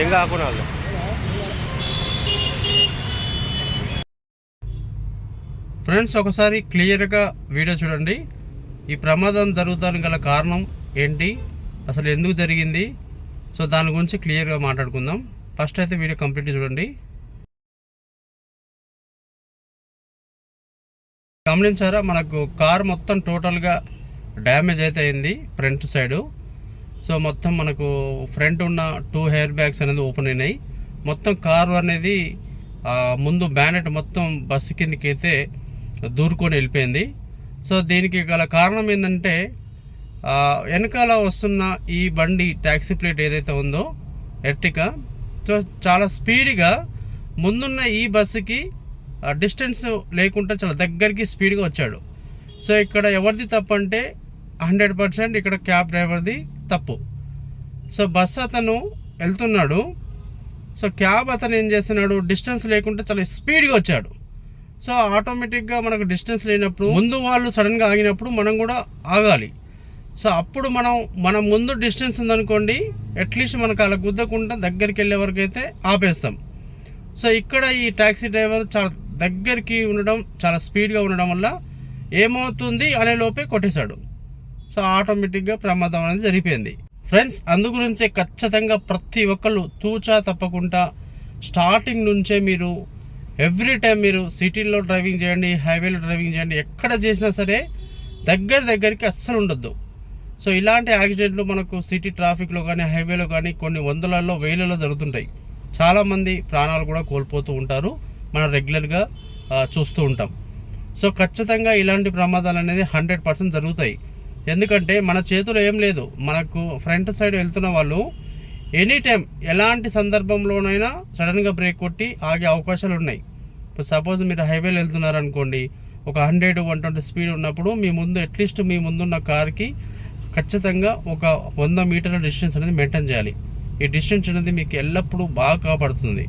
ఏం కాకుండా వాళ్ళు. ఫ్రెండ్స్ ఒకసారి క్లియర్గా వీడియో చూడండి. ఈ ప్రమాదం జరుగుతానికి గల కారణం ఏంటి? అసలు ఎందుకు జరిగింది? సో దాని గురించి క్లియర్గా మాట్లాడుకుందాం. ఫస్ట్ అయితే వీడియో కంప్లీట్ చూడండి. గమనించారా? మనకు కార్ మొత్తం టోటల్గా డ్యామేజ్ అయితే అయింది ఫ్రంట్ సైడు. సో మొత్తం మనకు ఫ్రంట్ ఉన్న టూ హెయిర్ బ్యాగ్స్ అనేది ఓపెన్ అయినాయి. మొత్తం కారు అనేది ముందు బ్యానెట్ మొత్తం బస్సు కిందకి అయితే దూరుకొని వెళ్ళిపోయింది. సో దీనికి గల కారణం ఏంటంటే వెనకాల వస్తున్న ఈ బండి ట్యాక్సీ ప్లేట్ ఏదైతే ఉందో ఎర్టికా సో చాలా స్పీడ్గా ముందున్న ఈ బస్సుకి డిస్టెన్స్ లేకుండా చాలా దగ్గరికి స్పీడ్గా వచ్చాడు. సో ఇక్కడ ఎవరిది తప్పంటే హండ్రెడ్ పర్సెంట్ ఇక్కడ క్యాబ్ డ్రైవర్ది తప్పు. సో బస్ అతను వెళ్తున్నాడు. సో క్యాబ్ అతను ఏం చేస్తున్నాడు? డిస్టెన్స్ లేకుండా చాలా స్పీడ్గా వచ్చాడు. సో ఆటోమేటిక్గా మనకు డిస్టెన్స్ లేనప్పుడు ముందు వాళ్ళు సడన్గా ఆగినప్పుడు మనం కూడా ఆగాలి. సో అప్పుడు మనం మన ముందు డిస్టెన్స్ ఉందనుకోండి అట్లీస్ట్ మనకు అలా గుద్దకుండా దగ్గరికి వెళ్ళే వరకు అయితే ఆపేస్తాం. సో ఇక్కడ ఈ ట్యాక్సీ డ్రైవర్ చాలా దగ్గరికి ఉండడం చాలా స్పీడ్గా ఉండడం వల్ల ఏమవుతుంది? అనే లోపే కొట్టేశాడు. సో ఆటోమేటిక్గా ప్రమాదం అనేది జరిగిపోయింది. ఫ్రెండ్స్ అందు గురించే ఖచ్చితంగా ప్రతి ఒక్కళ్ళు తూచా తప్పకుండా స్టార్టింగ్ నుంచే మీరు ఎవ్రీ టైం మీరు సిటీలో డ్రైవింగ్ చేయండి హైవేలో డ్రైవింగ్ చేయండి ఎక్కడ చేసినా సరే దగ్గర దగ్గరికి అస్సలు ఉండొద్దు. సో ఇలాంటి యాక్సిడెంట్లు మనకు సిటీ ట్రాఫిక్లో కానీ హైవేలో కానీ కొన్ని వందలలో వేలలో జరుగుతుంటాయి. చాలామంది ప్రాణాలు కూడా కోల్పోతూ ఉంటారు. మనం రెగ్యులర్గా చూస్తూ ఉంటాం. సో ఖచ్చితంగా ఇలాంటి ప్రమాదాలు అనేది హండ్రెడ్ పర్సెంట్ జరుగుతాయి. ఎందుకంటే మన చేతిలో ఏం లేదు. మనకు ఫ్రంట్ సైడ్ వెళ్తున్న వాళ్ళు ఎనీ టైం ఎలాంటి సందర్భంలోనైనా సడన్గా బ్రేక్ కొట్టి ఆగే అవకాశాలు ఉన్నాయి. ఇప్పుడు సపోజ్ మీరు హైవేలో వెళ్తున్నారు అనుకోండి ఒక హండ్రెడ్ వన్ ట్వంటీ స్పీడ్ ఉన్నప్పుడు మీ ముందు అట్లీస్ట్ మీ ముందున్న కార్కి ఖచ్చితంగా ఒక వంద మీటర్ల డిస్టెన్స్ అనేది మెయింటైన్ చేయాలి. ఈ డిస్టెన్స్ అనేది మీకు ఎల్లప్పుడూ బాగా కాపాడుతుంది.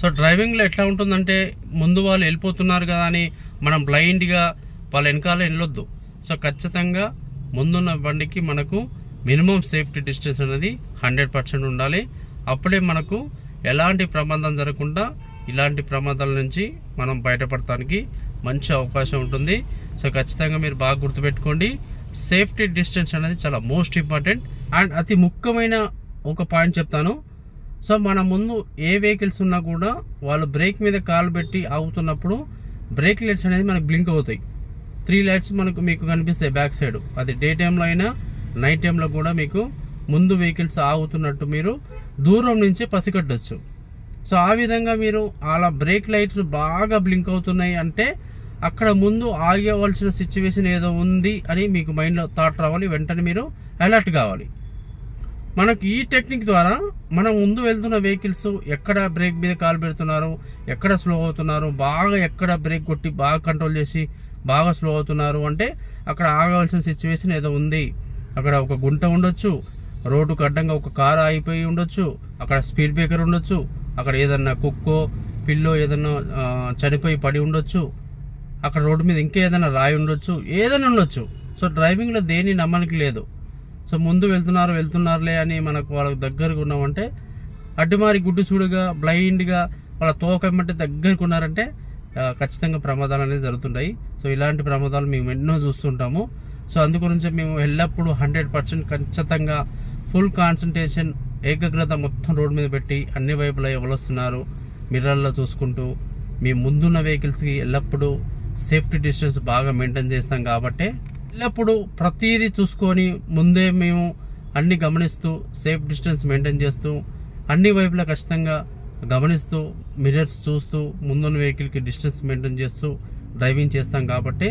సో డ్రైవింగ్లో ఎట్లా ఉంటుందంటే ముందు వాళ్ళు వెళ్ళిపోతున్నారు కదా అని మనం బ్లైండ్గా వాళ్ళ వెనకాల వెళ్ళొద్దు సో ఖచ్చితంగా ముందున్న బండికి మనకు మినిమం సేఫ్టీ డిస్టెన్స్ అనేది హండ్రెడ్ పర్సెంట్ ఉండాలి. అప్పుడే మనకు ఎలాంటి ప్రమాదం జరగకుండా ఇలాంటి ప్రమాదాల నుంచి మనం బయటపడటానికి మంచి అవకాశం ఉంటుంది. సో ఖచ్చితంగా మీరు బాగా గుర్తుపెట్టుకోండి. సేఫ్టీ డిస్టెన్స్ అనేది చాలా మోస్ట్ ఇంపార్టెంట్. అండ్ అతి ముఖ్యమైన ఒక పాయింట్ చెప్తాను. సో మన ముందు ఏ వెహికల్స్ ఉన్నా కూడా వాళ్ళు బ్రేక్ మీద కాలు పెట్టి ఆగుతున్నప్పుడు బ్రేక్ లైట్స్ అనేది మనకు బ్లింక్ అవుతాయి. త్రీ లైట్స్ మనకు మీకు కనిపిస్తాయి బ్యాక్ సైడ్. అది డే టైంలో అయినా నైట్ టైంలో కూడా మీకు ముందు వెహికల్స్ ఆగుతున్నట్టు మీరు దూరం నుంచి పసిగట్టచ్చు సో ఆ విధంగా మీరు అలా బ్రేక్ లైట్స్ బాగా బ్లింక్ అవుతున్నాయి అంటే అక్కడ ముందు ఆగేవలసిన సిచ్యువేషన్ ఏదో ఉంది అని మీకు మైండ్లో థాట్ రావాలి వెంటనే మీరు అలర్ట్ కావాలి. మనకు ఈ టెక్నిక్ ద్వారా మనం ముందు వెళ్తున్న వెహికల్స్ ఎక్కడ బ్రేక్ మీద కాలు పెడుతున్నారు ఎక్కడ స్లో అవుతున్నారు బాగా ఎక్కడ బ్రేక్ కొట్టి బాగా కంట్రోల్ చేసి బాగా స్లో అవుతున్నారు అంటే అక్కడ ఆగవలసిన సిచ్యువేషన్ ఏదో ఉంది. అక్కడ ఒక గుంట ఉండొచ్చు రోడ్డుకు అడ్డంగా ఒక కారు ఆగిపోయి ఉండొచ్చు అక్కడ స్పీడ్ బ్రేకర్ ఉండొచ్చు అక్కడ ఏదన్నా కుక్కో పిల్లో ఏదన్నా చనిపోయి పడి ఉండొచ్చు అక్కడ రోడ్డు మీద ఇంకా ఏదైనా రాయి ఉండొచ్చు ఏదైనా ఉండొచ్చు. సో డ్రైవింగ్లో దేని నమ్మనికి లేదు. సో ముందు వెళ్తున్నారు వెళ్తున్నారులే అని మనకు వాళ్ళకి దగ్గరకు ఉన్నామంటే అడ్డుమారి గుడ్డు చూడుగా బ్లైండ్గా వాళ్ళ తోకమంటే దగ్గరకు ఉన్నారంటే ఖచ్చితంగా ప్రమాదాలు అనేవి జరుగుతుంటాయి. సో ఇలాంటి ప్రమాదాలు మేము ఎన్నో చూస్తుంటాము. సో అందుగురించి మేము ఎల్లప్పుడూ హండ్రెడ్ పర్సెంట్ ఖచ్చితంగా ఫుల్ కాన్సన్ట్రేషన్ ఏకాగ్రత మొత్తం రోడ్ మీద పెట్టి అన్ని వైపులా ఎవరొస్తున్నారు మిర్రర్లో చూసుకుంటూ మీ ముందున్న వెహికల్స్కి ఎల్లప్పుడూ సేఫ్టీ డిస్టెన్స్ బాగా మెయింటైన్ చేస్తాం కాబట్టి ఎల్లప్పుడూ ప్రతిదీ చూసుకొని ముందే మేము అన్ని గమనిస్తూ సేఫ్ డిస్టెన్స్ మెయింటైన్ చేస్తూ అన్ని వైపులా ఖచ్చితంగా గమనిస్తూ మిర్రర్స్ చూస్తూ ముందున్న వెహికల్కి డిస్టెన్స్ మెయింటైన్ చేస్తూ డ్రైవింగ్ చేస్తాం కాబట్టి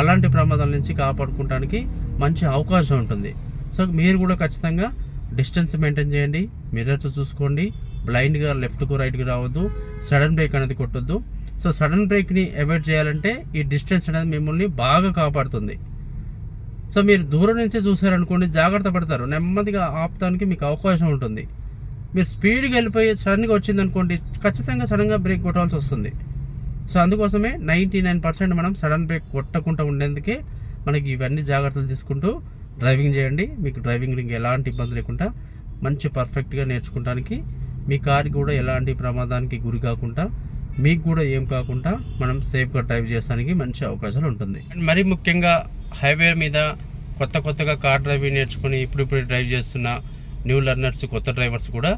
అలాంటి ప్రమాదాల నుంచి కాపాడుకోవడానికి మంచి అవకాశం ఉంటుంది. సో మీరు కూడా ఖచ్చితంగా డిస్టెన్స్ మెయింటైన్ చేయండి మిర్రర్స్ చూసుకోండి బ్లైండ్గా లెఫ్ట్కు రైట్కి రావద్దు సడన్ బ్రేక్ అనేది కొట్టొద్దు. సో సడన్ బ్రేక్ని అవాయిడ్ చేయాలంటే ఈ డిస్టెన్స్ అనేది మిమ్మల్ని బాగా కాపాడుతుంది. సో మీరు దూరం నుంచే చూసారనుకోండి జాగ్రత్త పడతారు. నెమ్మదిగా ఆపడానికి మీకు అవకాశం ఉంటుంది. మీరు స్పీడ్గా వెళ్ళిపోయి సడన్గా వచ్చింది అనుకోండి ఖచ్చితంగా సడన్గా బ్రేక్ కొట్టాల్సి వస్తుంది. సో అందుకోసమే నైంటీ నైన్ పర్సెంట్ మనం సడన్ బ్రేక్ కొట్టకుండా ఉండేందుకే మనకి ఇవన్నీ జాగ్రత్తలు తీసుకుంటూ డ్రైవింగ్ చేయండి. మీకు డ్రైవింగ్ రింగ్ ఎలాంటి ఇబ్బంది లేకుండా మంచి పర్ఫెక్ట్గా నేర్చుకోవడానికి మీ కార్ కూడా ఎలాంటి ప్రమాదానికి గురి కాకుండా మీకు కూడా ఏం కాకుండా మనం సేఫ్గా డ్రైవ్ చేయడానికి మంచి అవకాశాలు ఉంటుంది. అండ్ మరీ ముఖ్యంగా హైవే మీద కొత్త కొత్తగా కార్ డ్రైవింగ్ నేర్చుకుని ఇప్పుడు ఇప్పుడు డ్రైవ్ చేస్తున్న న్యూ లర్నర్స్ కొత్త డ్రైవర్స్ కూడా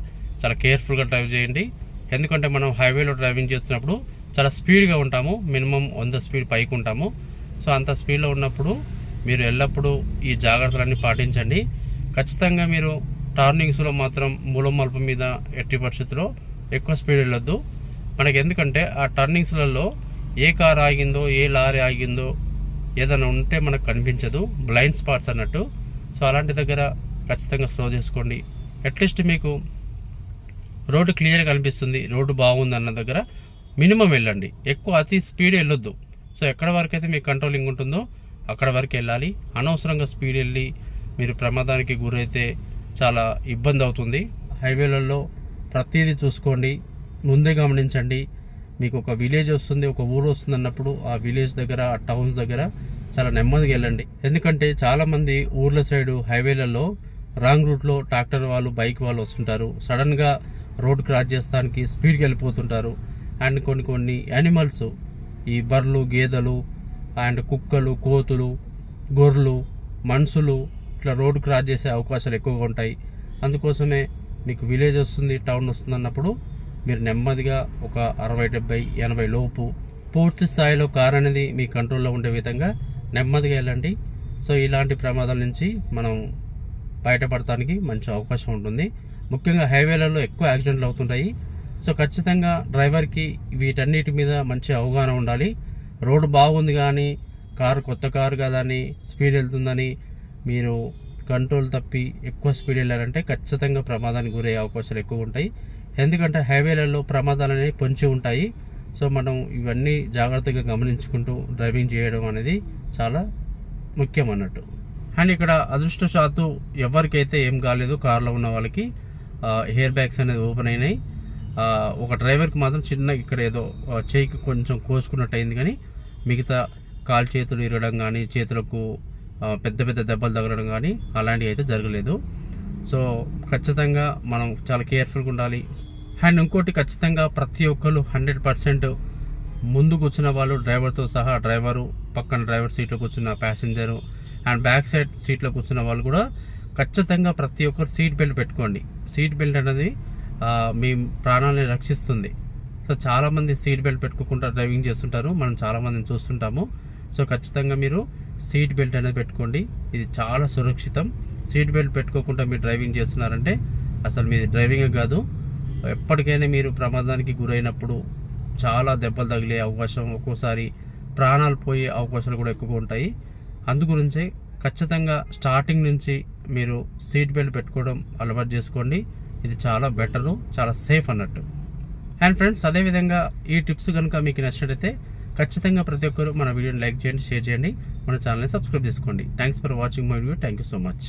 చాలా కేర్ఫుల్గా డ్రైవ్ చేయండి. ఎందుకంటే మనం హైవేలో డ్రైవింగ్ చేస్తున్నప్పుడు చాలా స్పీడ్గా ఉంటాము. మినిమం వంద స్పీడ్ పైకి ఉంటాము. సో అంత స్పీడ్లో ఉన్నప్పుడు మీరు ఎల్లప్పుడూ ఈ జాగ్రత్తలన్నీ పాటించండి. ఖచ్చితంగా మీరు టర్నింగ్స్లో మాత్రం మూలం మలుపు మీద ఎట్టి పరిస్థితిలో ఎక్కువ స్పీడ్ వెళ్ళొద్దు. మనకి ఎందుకంటే ఆ టర్నింగ్స్లలో ఏ కార్ ఆగిందో ఏ లారీ ఆగిందో ఏదైనా ఉంటే మనకు కనిపించదు. బ్లైండ్ స్పాట్స్ అన్నట్టు. సో అలాంటి దగ్గర ఖచ్చితంగా స్లో చేసుకోండి. అట్లీస్ట్ మీకు రోడ్డు క్లియర్గా కనిపిస్తుంది రోడ్డు బాగుంది అన్న దగ్గర మినిమం వెళ్ళండి. ఎక్కువ అతి స్పీడ్ వెళ్ళొద్దు. సో ఎక్కడ వరకు అయితే మీకు కంట్రోలింగ్ ఉంటుందో అక్కడ వరకు వెళ్ళాలి. అనవసరంగా స్పీడ్ వెళ్ళి మీరు ప్రమాదానికి గురైతే చాలా ఇబ్బంది అవుతుంది. హైవేలలో ప్రతిదీ చూసుకోండి. ముందే గమనించండి. మీకు ఒక విలేజ్ వస్తుంది ఒక ఊరు వస్తుంది అన్నప్పుడు ఆ విలేజ్ దగ్గర ఆ టౌన్స్ దగ్గర చాలా నెమ్మదిగా వెళ్ళండి. ఎందుకంటే చాలామంది ఊర్ల సైడు హైవేలలో రాంగ్ రూట్లో ట్రాక్టర్ వాళ్ళు బైక్ వాళ్ళు వస్తుంటారు. సడన్గా రోడ్ క్రాస్ చేస్తానికి స్పీడ్కి వెళ్ళిపోతుంటారు. అండ్ కొన్ని కొన్ని యానిమల్స్ ఈ బర్రెలు గేదెలు అండ్ కుక్కలు కోతులు గొర్రెలు మనుషులు ఇట్లా రోడ్ క్రాస్ చేసే అవకాశాలు ఎక్కువగా ఉంటాయి. అందుకోసమే మీకు విలేజ్ వస్తుంది టౌన్ వస్తుంది అన్నప్పుడు మీరు నెమ్మదిగా ఒక అరవై డెబ్బై ఎనభై లోపు పూర్తి స్థాయిలో కార్ అనేది మీ కంట్రోల్లో ఉండే విధంగా నెమ్మదిగా వెళ్ళండి. సో ఇలాంటి ప్రమాదాల నుంచి మనం బయటపడటానికి మంచి అవకాశం ఉంటుంది. ముఖ్యంగా హైవేలలో ఎక్కువ యాక్సిడెంట్లు అవుతుంటాయి. సో ఖచ్చితంగా డ్రైవర్కి వీటన్నిటి మీద మంచి అవగాహన ఉండాలి. రోడ్డు బాగుంది కానీ కారు కొత్త కారు కదా అని స్పీడ్ వెళ్తుందని మీరు కంట్రోల్ తప్పి ఎక్కువ స్పీడ్ వెళ్ళారంటే ఖచ్చితంగా ప్రమాదానికి గురయ్యే అవకాశాలు ఎక్కువ ఉంటాయి. ఎందుకంటే హైవేలలో ప్రమాదాలు అనేవి పొంచి ఉంటాయి. సో మనం ఇవన్నీ జాగ్రత్తగా గమనించుకుంటూ డ్రైవింగ్ చేయడం అనేది చాలా ముఖ్యం అన్నట్టు. అండ్ ఇక్కడ అదృష్టశాత్తు ఎవరికైతే ఏం కాలేదు కార్లో ఉన్న వాళ్ళకి హెయిర్ బ్యాగ్స్ అనేది ఓపెన్ అయినాయి. ఒక డ్రైవర్కి మాత్రం చిన్న ఇక్కడ ఏదో చేయికి కొంచెం కోసుకున్నట్టు అయింది కానీ మిగతా కాలు చేతులు ఇరగడం కానీ చేతులకు పెద్ద పెద్ద దెబ్బలు తగలడం కానీ అలాంటివి అయితే జరగలేదు. సో ఖచ్చితంగా మనం చాలా కేర్ఫుల్గా ఉండాలి. అండ్ ఇంకోటి ఖచ్చితంగా ప్రతి ఒక్కరు హండ్రెడ్ పర్సెంట్ ముందు కూర్చున్న వాళ్ళు డ్రైవర్తో సహా డ్రైవరు పక్కన డ్రైవర్ సీట్లో కూర్చున్న ప్యాసింజరు అండ్ బ్యాక్ సైడ్ సీట్లో కూర్చున్న వాళ్ళు కూడా ఖచ్చితంగా ప్రతి ఒక్కరు సీట్ బెల్ట్ పెట్టుకోండి. సీట్ బెల్ట్ అనేది మీ ప్రాణాలని రక్షిస్తుంది. సో చాలామంది సీట్ బెల్ట్ పెట్టుకోకుండా డ్రైవింగ్ చేస్తుంటారు. మనం చాలామందిని చూస్తుంటాము. సో ఖచ్చితంగా మీరు సీట్ బెల్ట్ అనేది పెట్టుకోండి. ఇది చాలా సురక్షితం. సీట్ బెల్ట్ పెట్టుకోకుండా మీరు డ్రైవింగ్ చేస్తున్నారంటే అసలు మీది డ్రైవింగ్ కాదు. ఎప్పటికైనా మీరు ప్రమాదానికి గురైనప్పుడు చాలా దెబ్బలు తగిలే అవకాశం ఒక్కోసారి ప్రాణాలు పోయే అవకాశాలు కూడా ఎక్కువగా ఉంటాయి. అందుగురించే ఖచ్చితంగా స్టార్టింగ్ నుంచి మీరు సీట్ బెల్ట్ పెట్టుకోవడం అలవాటు చేసుకోండి. ఇది చాలా బెటరు చాలా సేఫ్ అన్నట్టు. అండ్ ఫ్రెండ్స్ అదేవిధంగా ఈ టిప్స్ కనుక మీకు నచ్చినట్టయితే ఖచ్చితంగా ప్రతి ఒక్కరు మన వీడియోని లైక్ చేయండి షేర్ చేయండి. మన ఛానల్ని సబ్స్క్రైబ్ చేసుకోండి. Thanks for watching my video. Thank you so much.